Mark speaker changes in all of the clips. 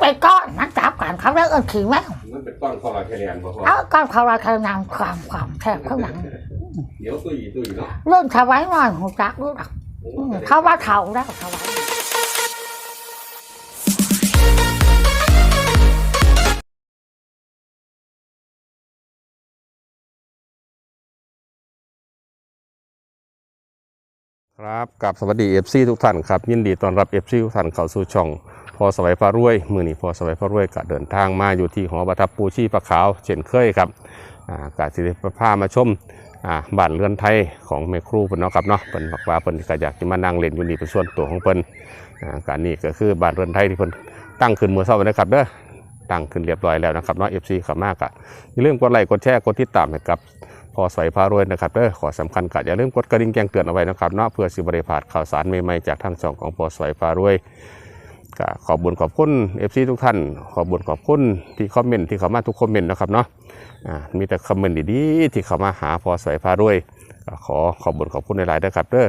Speaker 1: ไปก้อนมันจับกันเขาเรียกเอินขี่แมว
Speaker 2: มันเป็นก้อนคอลลาเจนบ่พอ
Speaker 1: เอาก้อนเขาเราเขานำความความแทบเขาหนัง
Speaker 2: เดี๋ยวตุยตุยเนาะ
Speaker 1: เรื่องถวายหน่อยหูจักรู้ดัก
Speaker 2: โอ้
Speaker 1: อืม
Speaker 2: แต่ด็ก
Speaker 1: เขาว่าเท่าแล้วถวาย
Speaker 2: ครับกับสวัสดี FC ทุกท่านครับ ยินดีต้อนรับ FC ทุกท่านเข้าสู่ช่อง พอสวัยพารวย มือนี้พอสวัยพารวยก็เดินทางมาอยู่ที่หอประทับปูชีปะขาว เช่นเคยครับอากาสิริพามาชมบ้านเรือนไทยของแม่ครูเพิ่นเนาะครับเนาะเพิ่นบอกว่าเพิ่นก็อยากจะมานั่งเล่นอยู่นี่เป็นส่วนตัวของเพิ่นการนี้ก็คือบ้านเรือนไทยที่เพิ่นตั้งขึ้นเมื่อเช้านะครับเด้อตั้งขึ้นเรียบร้อยแล้วนะครับเนาะ FC เข้ามากะอย่าลืมกดไลค์กดแชร์กดติดตามให้กับพอสวยพารวยนะครับเด้อขอสำคัญก็อย่าลืมกดกระดิ่งแจ้งเตือนเอาไว้นะครับเนาะเพื่อสิบริพาดข่าวสารใหม่ๆจากทางช่องของพอสวยพารวย ก็ขอบุญขอบคุณเอฟซีทุกท่าน ขอบุญขอบคุณที่คอมเมนต์ที่เข้ามาทุกคอมเมนต์นะครับเนาะอ่ามีแต่คอมเมนต์ดีๆที่เข้ามาหาพอสวยพารวยขอขอบุญขอบคุณในหลายๆนะครับเด้อ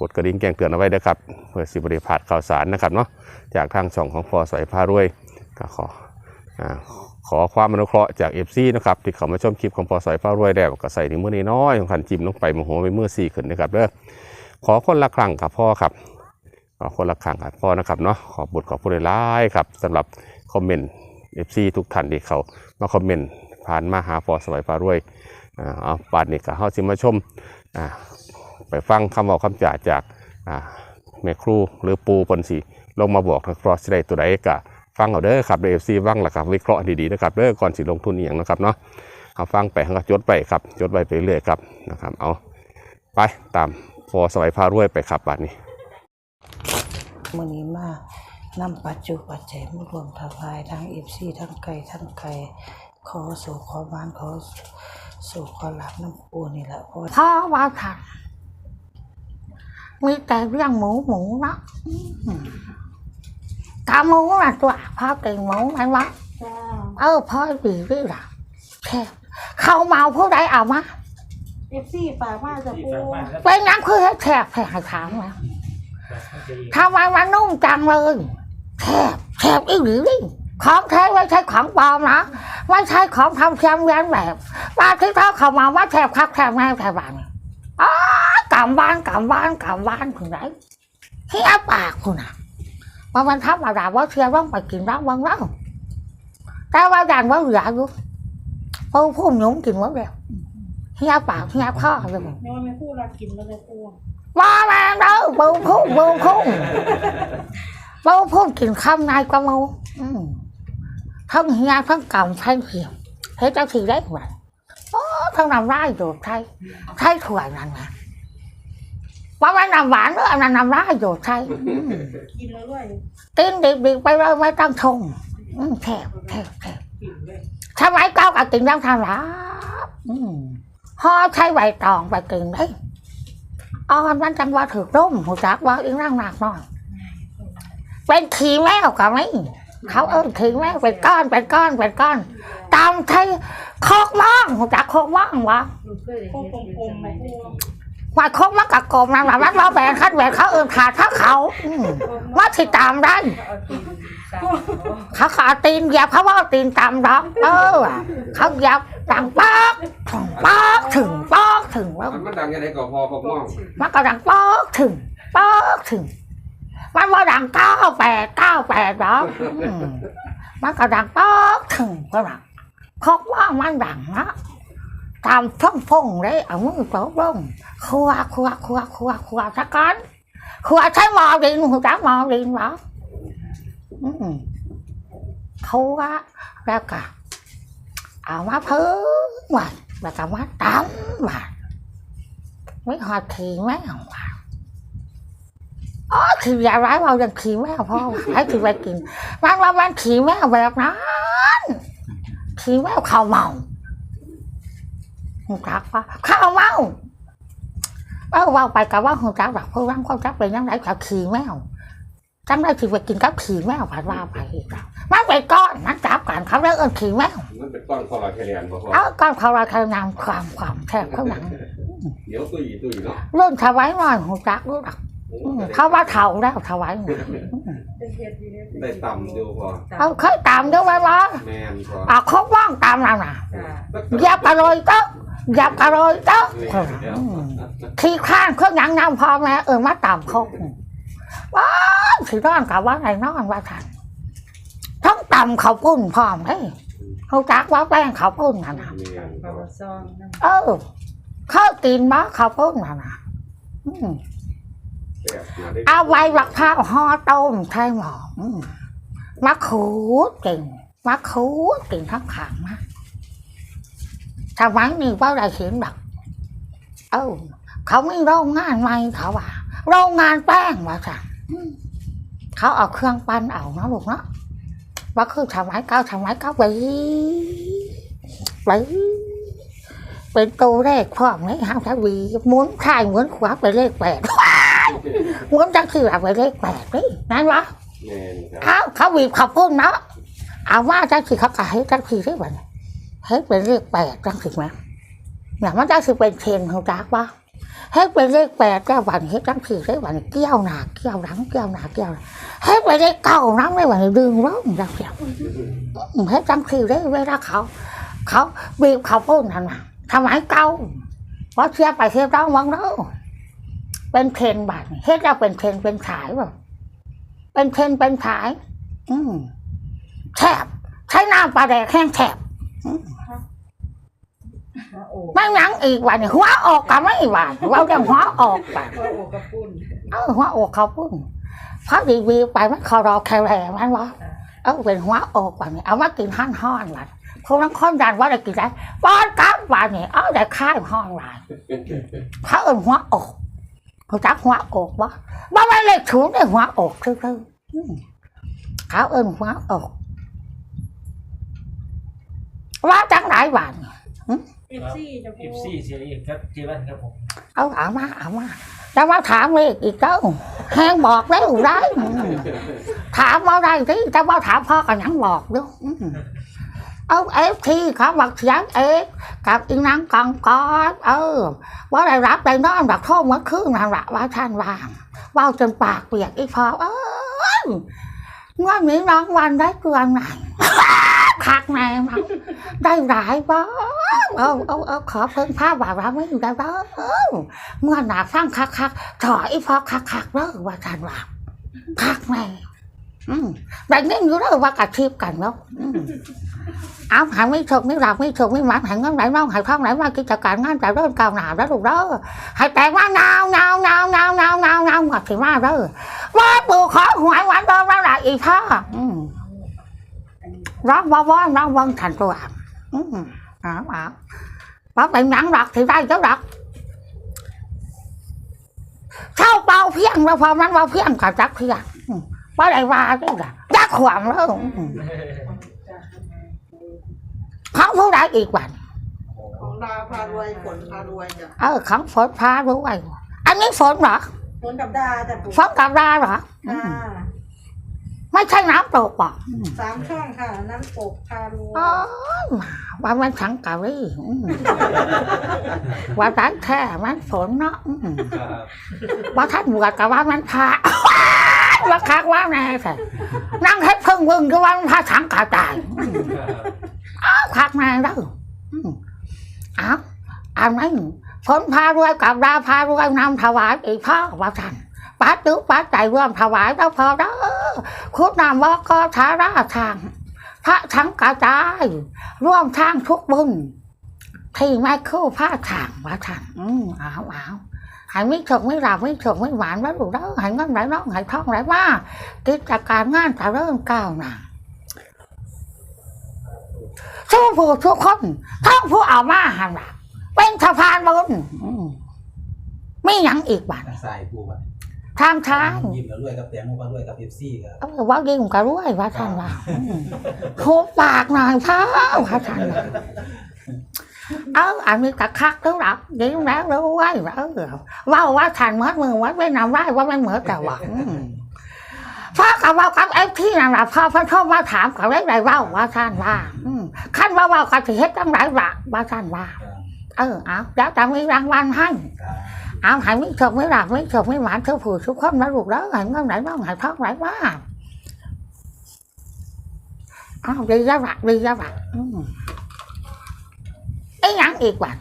Speaker 2: กดกระดิ่งแจ้งเตือนเอาไว้นะครับเพื่อสิบริพาดข่าวสารนะครับเนาะจากทางช่องของพอสวยพารวยก็ขอขอความอนุเคราะห์จากเอฟซีนะครับที่เขามาชมคลิปของพอสอยฟ้ารวยแล้วก็ใส่ในมือน้อยของขันจิ้มลงไปมโหไปมือสี่ขึ้นนะครับเด้อขอคนละครั้งครับพ่อครับ ขอคนละครั้งครับพ่อนะครับเนาะขอบุญขอบคุณหลายครับสำหรับคอมเมนต์เอฟซีทุกท่านที่เขามาคอมเมนต์ผ่านมาหาพอสอยฟ้ารวยอ่าเอาปาดนี่ก็เฮาสิมาชมอ่าไปฟังคำบอกคำจ่าจากอ่าแม่ครูหรือปูปนสีลงมาบอกนะครับสิได้ตัวใดกะฟังเอาเด้อครับเอฟซีฟังหลักครับวิเคราะห์ดีๆนะครับเด้อก่อนสิลงทุนอหย่างนะครับเนาะเอาฟังไปก็จดไปครับจดไปไปเรื่อยครับนะครับเอาไปตามพอสวัยพารวยไปครับบัดนี้
Speaker 3: มื่อนี้มานำปัจจุปัจจัยมารวมถวายทั้งเอฟซีทั้งไก่ทั้งไก่ขอสู่ขอบ้านขอสู่ขอหลับน้ำปูนี่แหละเพราะ
Speaker 1: พ่อว่าทันมีแต่เรื่องหมูหมูเนาะอืมกาหมูน่ะตัวพ่อกินหมูไหมวะเออพ่อดีด้วยล่ะแค่เขาเมาผู้ใดเอามา
Speaker 3: เอฟซีฝากมาจะปู
Speaker 1: เป็นน้ำคือให้แทบแทบถามนะ ทำไมมันนุ่มจังเลยแทบแทบอีหรือดิของแท้ไม่ใช่ของปลอมนะไม่ใช่ของทำเทียมเลียนแบบว่าที่เขาเขามาว่าแทบคักแทบแม่แทบบ้านอ๋อกำบ้านกำบ้านกำบ้านคุณไรเฮียปากคุณอะว่ามันทำอะไรว่าเชียร์ต้องไปกินร้านวังแล้วแต่ว่าดันว่าเหลืออยู่เพราะพุ่มหนุ่มกินว่าแบบเฮียปากเฮียพ่อเลย
Speaker 3: แม่ว่าไม่พูดรักกินแล้วเลยปูด
Speaker 1: ว่าแม่เด้อบูพุ่งบูพุ่งบูพุ่งกินข้ามในกระมูอืมทั้งเฮียทั้งกำทั้งเหี่ยวเฮ้ยเจ้าทีได้ไหมโอ้ทั้งน้ำร้ายโดดไทยไทยถั่วนั่นนะว่ามันน้ำหวานเนอะอันนั้นน้ำร้ายโดดไทยอืม
Speaker 3: กินแล้วด้วย
Speaker 1: กินดิบๆไปเลยไม่ต้องชงอืมแทบแทบแทบทำไมเก้ากับกินยังทำร้าอืมห่อใช้ใบตองไปกินได้อ่อนมันจังว่าถือร่มหูจักว่าอีร่างหนักหน่อยเป็นขีแมวกับไม่เขาเออขี้แมวเป็นก้อนเป็นก้อนเป็นก้อน ตามใช้คอกว่างหูจักคอกว่างวะว่าคอกมันกับกลมนั่นแหละมันว่าแบนคัดแบนเขาเออขาดถ้าเขาว่าที่ตามได้ เขาขาตีนเหยียบเขาว่าตีนตามร้องเออเขาเหยียบดังป๊อกถึงป๊อกถึงป๊อกถึงแล้ว
Speaker 2: มันมันดังยังไงก็พอพอมอง
Speaker 1: มันก็ดังป๊อกถึงป๊อกถึง มันว่าดังเก้าแปดเก้าแปดหรอกอืมมันก็ดังป๊อกถึงก็ดังเพราะว่ามันดังนะตามช่องฟงเลยเอามือโต๊ะลงครัวครัวครัวครัวครัวสักก้อนครัวใช้หมอดินหัวจักหมอดินเหรอ อืมครัวแล้วก็เอามาเพื้นวันแล้วก็มาตำวันไม่หอดขี่แมวว่ะอ๋อขี่ยาร้ายเรายังขี่แมวพ่อให้ขี่ไปกินมันว่ามันขี่แมวแบบนั้นขี่แมวข้าวเมาหูจักว่าข้าวเมาเออว่าไปกับว่าหูจักแบบเพื่อนเขาจักเป็นยังไงกับขี่แมว จังได้ขี่ไปกินกับขี่แมวผ่านว่าไปอีกแล้วมันไปก้อนมันจับกันเขาเรียกเอินขี่แมว
Speaker 2: มันเป็นก้อนคอลลาเจนบ่พอ
Speaker 1: เอาก้อนเขาเราเขานำความความแทบเขาหนัง
Speaker 2: เดี๋ยวตุยตุยเนาะ
Speaker 1: เรื่องถวายหน่อยหูจักรู้ดัก
Speaker 2: โอ้
Speaker 1: อืม
Speaker 2: แต่ด็ก
Speaker 1: เขาว่าเท่าแล้วถวายหน่อยอืม
Speaker 3: เอ
Speaker 2: ได้ต่ำดูพอ
Speaker 1: เอาเคยตามด้วยไหมวะ
Speaker 2: แมนพอ
Speaker 1: อะเขาว่างตามเราน่ะ
Speaker 4: จ้า
Speaker 1: อย่ากระโรยเต้าอย่ากระโรยเต้าที่ข้างเครื่องยังนำพอแม่เออมาตามเขา ว้าวสินอนกับว่าไงนอนว่าทันทั้งตำเขาปุ้นพร้อมเฮ้ยเขาจักว่าแป้งเขาปุ้นน่ะนะ
Speaker 2: แมน
Speaker 4: ปลาซองนั่น
Speaker 1: เออเข้ากินบ้าเขาปุ้นน่ะนะอืม
Speaker 2: แบบมาได้
Speaker 1: เอาไว้บักข้าวห่อต้มใช่หมออืมมะขูดเก่งมะขูดเก่งทั้งขางมากทำไมนี่ว่าอะไรเขียนดักเออเขามีโรงงานใหม่เขาว่าโรงงานแป้งว่าจ้ะอืม เขาเอาเครื่องปั้นเอานะลูกเนาะว่าคือทำไมเก้าทำไมเก้าไปไปเป็นตัวเลขพร้อมเลยฮะทวีหมุนข้ายหมุนขวาไปเลขแปดหมุนจังคือเอาไปเลขแปดนี่นั่นวะ
Speaker 2: แมนครับ
Speaker 1: เขาเขาบีบขับพุ่นเนาะเอาว่าจังสิเขากะให้จังสิได้บ่เนี่ยให้เป็นเลขแปดจังสิไหมเนี่ยมันจังสิเป็นเทรนของจักวะ ให้เป็นเลขแปดก็วันให้จังสิได้บ่เนี่ยเกี่ยวหนาเกี่ยวหลังเกี่ยวหนาเกี่ยวหลังให้เป็นเลขเก้าน้ำได้บ่เนี่ยดึงร้องจังเสียให้จังสิได้เวลาเขา เขาบีบเขับพุ่นนั่นน่ะทำไมเก้าเพราะเชียร์ไปเชียร์ต้องวังเนาเป็นเทรนบัตรเฮ็ดแล้วเป็นเทรนเป็นฉายแบบเป็นเพนเป็นผาย อืมแฉบใช้น้ำปลาแดกแห้งแฉบ
Speaker 4: หัวโอก
Speaker 1: ไม่ยั้งอีกวันนี้หัวออกกันไม่หวานเราจะหัวออกไป
Speaker 4: หัวโอกกระปุ้น
Speaker 1: เออหัวออกเขาพุ่งเพราะรีวิวไปมันคอรอแคร์แรงมันวะเออเป็นหัวออกวันนี้เอามากินห้านห้อนวันพวกนั้นค้อนดันว่าได้กินได้ป้อนกลับวันนี้เอาได้ค่ายห้อนวันเขาเอินหัวออกเขาจักหัวออกวะว่าไม่เลยถูนได้หัวออกคือคืออืมเขาเอินหัวออกว่าจังไหนบ้าน
Speaker 4: เอฟซีจะ
Speaker 5: เอ
Speaker 4: พู
Speaker 5: ฟซีเสียอีกครับเจวันครับผม
Speaker 1: เอาเอามาเอามาจะมาถามเลยอีกแล้วแหงบอกแล้วได้อืมถามมาได้ที่จะมาถามพ่อกันยังบอกด้วยอืมเอาเอฟทีเขาบอกเสียงเอฟกับอีนังกองกอดเออ ว่าได้รับได้นอนแบบโทษเมื่อคืนนั่นแหละว่าท่านว่างเว่าจนปากเปียกอีพอเออเมื่อนี้น้องวันได้เกลือไหน คักแน่มั้งได้หลายบ้า เอาเอาเอาขอเพิ่มผ้าบาราไม่ได้บ้าเมื่อหนาฟังคักคักถอยอีพอคักคักเลิกว่าท่านว่าคักแน่อืมแต่นี่อยู่แล้วว่ากระทิบกันเนาะอืมเอาหายไม่ถกไม่หลับไม่ถกไม่หมันหายเงินไหลน้องหายท้องไหลมากิจการงานแต่เริ่มก้าวหน้าแล้วลูกเด้อใหายแต่งว่าเงาเงาเงาเงาเงาเงาเงาหมดสิมาเด้อว่าปู่ขอหวยหวานเดิมแล้วล่ะอีพ่อร้องว่าว่าร้อง vân thành tôi ạ ừ. À, à. bác bệnh nặng đọc thì đây cháu đọc sao bao phiên ra phòng ăn bao phiên cả chắc phiên ừ. bác đây va chứ là chắc khoảng đó ừ. không thu đại อีกวัน
Speaker 6: ของดาวพารวยฝนพารวยจ้ะ
Speaker 1: เออของฝนพาด้วยอันนี้ฝนเหรอ
Speaker 6: ฝนกับดาจ้ะปู่
Speaker 1: ฝนกับดาเหรออื
Speaker 6: ค่ะ
Speaker 1: มไม่ใช่น้ำตกป่ะอืม
Speaker 6: สามช่องค่ะ น้ำตกพารวย
Speaker 1: อ๋อ ว่ามันสังกะรีอืมว่าได้แค่มันฝนเนาะอืม
Speaker 5: ครับ
Speaker 1: ว่าท่านบวชกับว่ามันพระ ว่าคักว่าแน่ใส่นั่งให้พึ่งวึงก็ว่ามันพระสังกะตายอืม
Speaker 5: ครับ
Speaker 1: คักแน่เด้ออืมเอ้าวอันนั้นฝนพารวยกับดาพารวยนำถวายอีกพ่อว่าท่านปัดตึกปัดใจร่วมถวายแล้วพอเด้อคุณนำว่าก็ทาราทาง พระทั้งกระจายร่วมทางทุกบุญที่ไม่คู่ผ้าทางว่าท่านอืมเอาเอาวหายไม่ฉกไม่หลับไม่ฉกไม่หวานแล้วดูแล้วหายเงินไหลน้องหายท้องไหลว่ากิจการงานจะเริ่มก้าวหน้าทุกผู้ทุกคนทั้งผู้เอามาหันหลังเป็นสะพานบุญอืมไม่หยังอีกบัน
Speaker 7: ทางซ้ายปูบัด
Speaker 1: ทางท้าย
Speaker 7: ยิ้มแล้วรวยกับแตงโมก็รวยกับเอฟซีครับ
Speaker 1: เออว่ายิ่งกระรวยว่าท่านว่าอืมทุบปากหน่อยเท้าว่าท่านว่าเอออันนี้กะคักแล้วหรอกยิ่งแล้วรวยเออว่าว่าท่านเหมือนมือว่าไม่นำไรว่าไม่เหมือนแต่หวังพ่อกับว่ากับไอ้ที่นั่นแหละพ่อพ่อชอบมาถามกับเรื่องไรว่าว่าท่านว่าอืมขั้นว่าว่ากับสิเฮ็ดตั้งหลายหลักว่าท่านว่า เออเอาแล้วจะมีรางวัลให้ เอาหายไม่จบไม่หลับไม่จบไม่หวานเท่าผู้ทุกข้คนนะลูกแล้อหายเงไหนบ้างหายท้องไหนบ้างเอาดีแล้วบักดีแล้วบไอ้ยังอีกว่ะ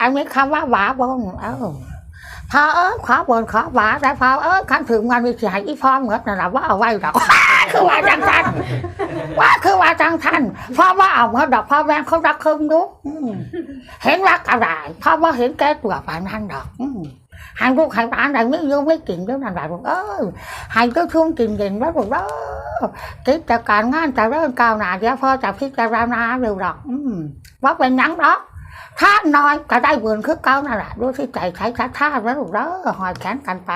Speaker 1: อันนี้คำว่าหวาบนเออ พอเออขอบนขอหวาแต่พอเออขันถึงงานวิจัยอีพร้อมเหมือนนั่นแหละว่าเอาไว้ดอก คือว่าจังทันว่าคือว่าจังทันเพราะว่าเอาเมื่อดอกพ่อแม่เขารักคืมดูเห็นรักอะไรเพราะว่าเห็นแก่ตัวฝ่ายนั้นดอกหายลูกหายบ้านใดไม่ยุ่งไม่กินด้วยนั่นแหละลูกเออหายก็ชุ่มกินเย็นไว้ลูกเออกิจการงานจะเริ่มก้าวหน้าเดี๋ยวพ่อจะพิจารณาเร็วดอกว่าเป็นยังดอก ถ้าน้อยก็ได้บุญคือเก่านั่นแหละด้วยที่ใจใช้ชัดท่าแล้วลูกเด้อหอยแขนกันไป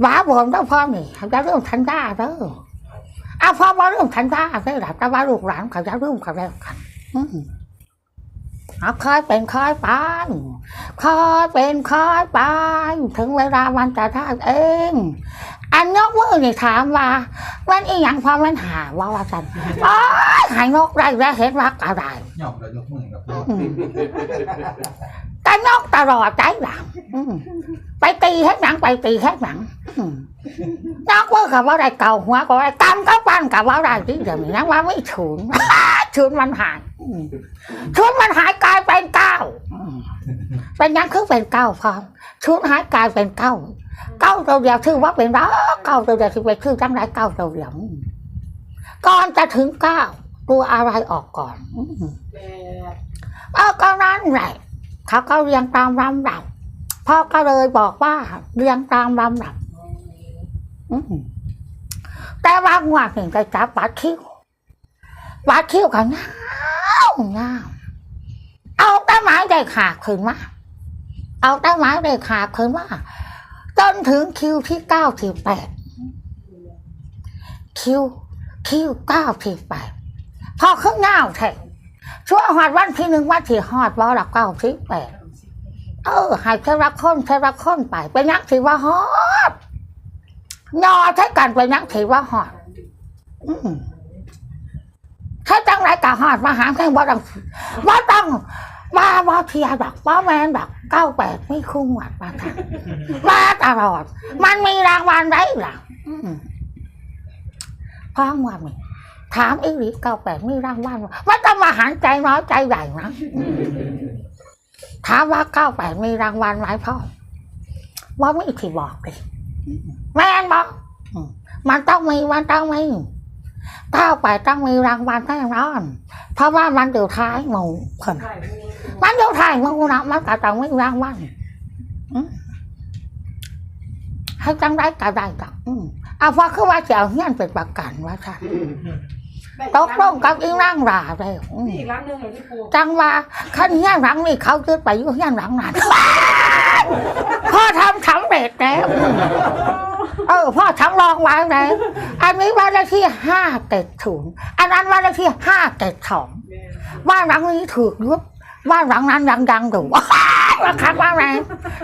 Speaker 1: หวาบนต้องพ่อนี่ขาจะเรื่องทันด้าเด้อเอาพ่อมาเรื่องทันด้าได้หละแต่ว่าลูกหลานเขาจะเรื่องกันแล้วกันเอาคอยเป็นคอยไปคอยเป็นคอยไปถึงเวลามันจะได้เอง อันยกมือนี่ถามว่ามันอีหยังพอมันหาว่าว่าจันอ๋อหายนกได้แล้วเห็นว่าอะไร
Speaker 7: หยอกแล้วยกมือครับปู
Speaker 1: อืมแต่นกตลอดใจหลังอืมไปตีให้หนังไปตีให้หนังอืมนกมือกับว่าได้เก่าหัวกับว่าได้กำก็ปั้นกับว่าได้ที่เดี๋ยวนี้นังว่าไม่ฉุน ฉุนมันหายอืมฉุนมันหายกลายเป็นเก้าอืม เป็นยังคือเป็นเก้าพร้อมฉุนหายกายเป็นเก้าเก้าตัวเดียวชื่อว่าเป็นรักเก้าตัวเดียวคือเป็นชื่อจังไรเก้าตัวเดียวก่อนจะถึงเก้าตัวอะไรออกก่อนเออก็นั่นแหละเขาก็เรียงตามลำดับพ่อก็เลยบอกว่าเรียงตามลำดับแต่ว่างวดหนึ่งจะจับบัตรคิวบัตรคิวกันเงาเงาเอาต้น ไม้ได้ขาขึ้นมาเอาต้นไม้ได้ขาขึ้นมาจนถึงคิวที่เก้าสิบแปดคิวคิวเก้าสิบแปดพอขึ้นเงาแท้ช่วงหอดวันที่หนึ่งวันที่หอดบ่ละเก้าสิบแปดเออหายเทระคนเทระคนไปไปนักถือว่าหอดยอใช้กันไปนักถือว่าหอดอืมถ้าจังไรกะหอดมาหาแค่บ่ต้องบ่ต้อง มาบ่เทียดอกบ่แมนดอกเก้าแปดไม่คุ้มหวัดมาทางมาตลอดมันมีรางวัลได้หรอพ้องว่ามีถามอีหลีเก้าแปดมีรางวัลว่าจะมาหันใจน้อยใจใหญ่นะถามว่าเก้าแปดมีรางวัลไหมพ่อว่าไม่ที่บอกเลยแม่นบอกมันต้องมีมันต้องมีเก้าแปดต้องมีรางวัลแน่นอนเพราะว่ามันอยู่ท้ายหมูคน มันอยู่ท้ายหมู่นะมันก็ต้องมีรางวัลอืมให้จังได้ก็ได้ดอกอืมเอาว่าคือว่าจะเอาเงี้ยเป็นประกันว่าค่ะตกลงกับอีร่างราเลยอืม
Speaker 4: อีกครั้งหนึ่งเหรอพี่ปู
Speaker 1: จังว่าขันย่างหลังนี่เขาจะไปอยู่ย่างหลังนั่นพ่อทำสำเร็จแล้วเออพ่อทำรองไว้แล้วอันนี้วันเลขที่ห้าเจ็ดศูนย์อันนั้นวันเลขที่ห้าเจ็ดสองบ้านหลังนี้ถูกยุบ บ้านหลังนั้นยังดังอยู่ว่าคักว่าไง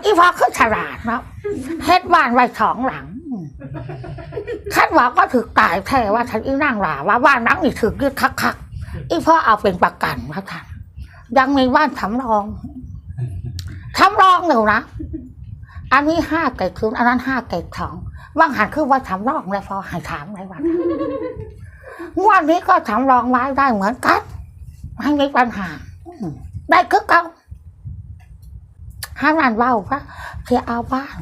Speaker 1: อีพ่อคือฉลาดเนาะเฮ็ดบ้านไว้สองหลังอืมฉันว่าก็ถือตายแท้ว่าฉันอีนั่งหลาว่าบ้านหลังนี้ถือยึดคักๆอีพ่อเอาเป็นประกันมาท่านยังมีบ้านสำรองสำรองอยู่นะอันนี้ห้าเกตศูนอันนั้นห้าเกตสองว่างหันคือว่าสำรองแล้วพอหายถามไรวะงวดนี้ก็สำรองไว้ได้เหมือนกันไม่มีปัญหา ได้คือเก่าห้ามันเว้าว่าจะเอาบ้าน